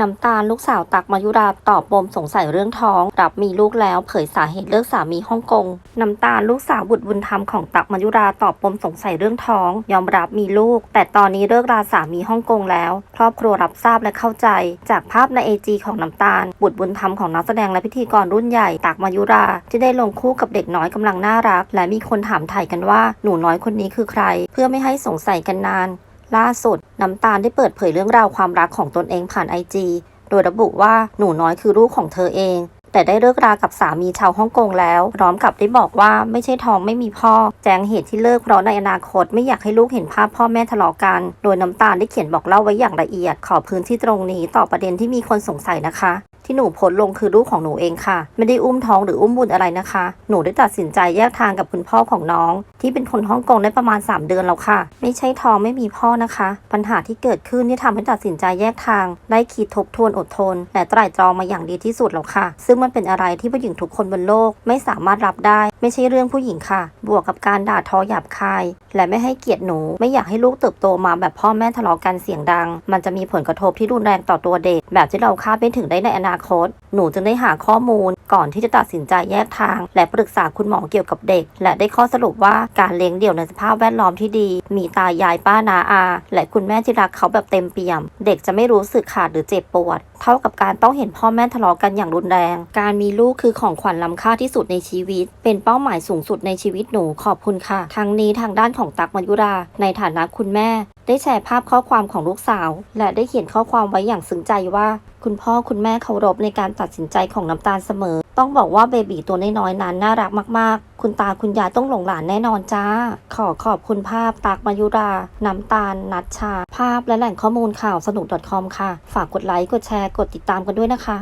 น้ำตาลลูกสาวตักมายุราตอบปมสงสัยเรื่องท้อง รับมีลูกแล้วเผยสาเหตุเลิกสามีฮ่องกง น้ำตาลลูกสาวบุตรบุญธรรมของตักมายุราตอบปมสงสัยเรื่องท้อง ยอมรับมีลูก แต่ตอนนี้เลิกราสามีฮ่องกงแล้ว ครอบครัวรับทราบและเข้าใจ จากภาพในเอจีของน้ำตาล บุตรบุญธรรมของนักแสดงและพิธีกรรุ่นใหญ่ตักมายุราที่ได้ลงคู่กับเด็กน้อยกำลังน่ารัก และมีคนถามไถ่กันว่าหนูน้อยคนนี้คือใคร เพื่อไม่ให้สงสัยกันนาน ล่าสุด น้ำตาลได้เปิดเผยเรื่องราวความรักของตนเองผ่านไอจีโดยระบุว่าหนูน้อยคือลูกของเธอเอง แต่ได้เลิกรากับสามีชาวฮ่องกงแล้ว พร้อมกับได้บอกว่าไม่ใช่ท้องไม่มีพ่อ แจ้งเหตุที่เลิกเพราะในอนาคตไม่อยากให้ลูกเห็นภาพพ่อแม่ทะเลาะกัน โดยน้ำตาลได้เขียนบอกเล่าไว้อย่างละเอียด ขอพื้นที่ตรงนี้ต่อประเด็นที่มีคนสงสัยนะคะ ที่หนูโพสลงคือลูกของหนูเองค่ะ ไม่ได้อุ้มท้องหรืออุ้มบุญอะไรนะคะ หนูได้ตัดสินใจแยกทางกับคุณพ่อของน้อง ที่เป็นคนฮ่องกงได้ประมาณ 3 เดือนแล้วค่ะ ไม่ใช่ท้องไม่มีพ่อนะคะ ปัญหาที่เกิดขึ้นที่ทำให้ตัดสินใจแยกทาง ได้คิดทบทวนอดทน และไตร่ตรองมาอย่างดีที่สุดแล้วค่ะ ซึ่งมันเป็นอะไรที่ผู้หญิงทุกคนบนโลกไม่สามารถรับได้ไม่ใช่เรื่องผู้หญิงค่ะ บวกกับการด่าทอหยาบคาย และไม่ให้เกียรติหนู ไม่อยากให้ลูกเติบโตมาแบบพ่อแม่ทะเลาะกันเสียงดัง มันจะมีผลกระทบที่รุนแรงต่อตัวเด็ก แบบที่เราคาดไม่ถึงได้ในอนาคต หนูจึงได้หาข้อมูล ก่อนที่จะตัดสินใจแยกทาง และปรึกษาคุณหมอเกี่ยวกับเด็ก และได้ข้อสรุปว่าการเลี้ยงเดี่ยวในสภาพแวดล้อมที่ดี มีตายายป้านาอา และคุณแม่ที่รักเขาแบบเต็มเปี่ยม เด็กจะไม่รู้สึกขาดหรือเจ็บปวด เท่ากับการต้องเห็นพ่อแม่ทะเลาะกันอย่างรุนแรง การมีลูกคือของขวัญล้ำค่าที่สุดในชีวิต เป็นเป้าหมายสูงสุดในชีวิตหนูขอบคุณค่ะ ทั้งนี้ทางด้านของตักมายุรา ในฐานะคุณแม่ ได้แชร์ภาพข้อความของลูกสาว และได้เขียนข้อความไว้อย่างซึ้งใจว่า คุณพ่อคุณแม่เคารพในการตัดสินใจของน้ำตาลเสมอ ต้องบอกว่าเบบีตัวน้อยๆนั้นน่ารักมากๆ คุณตาคุณยายต้องหลงหลานแน่นอนจ้า ขอขอบคุณภาพตักมายุรา น้ำตาล นัชชา ภาพและแหล่งข้อมูลข่าวสนุก .com ค่ะ ฝากกดไลค์กดแชร์กดติดตามกันด้วยนะคะ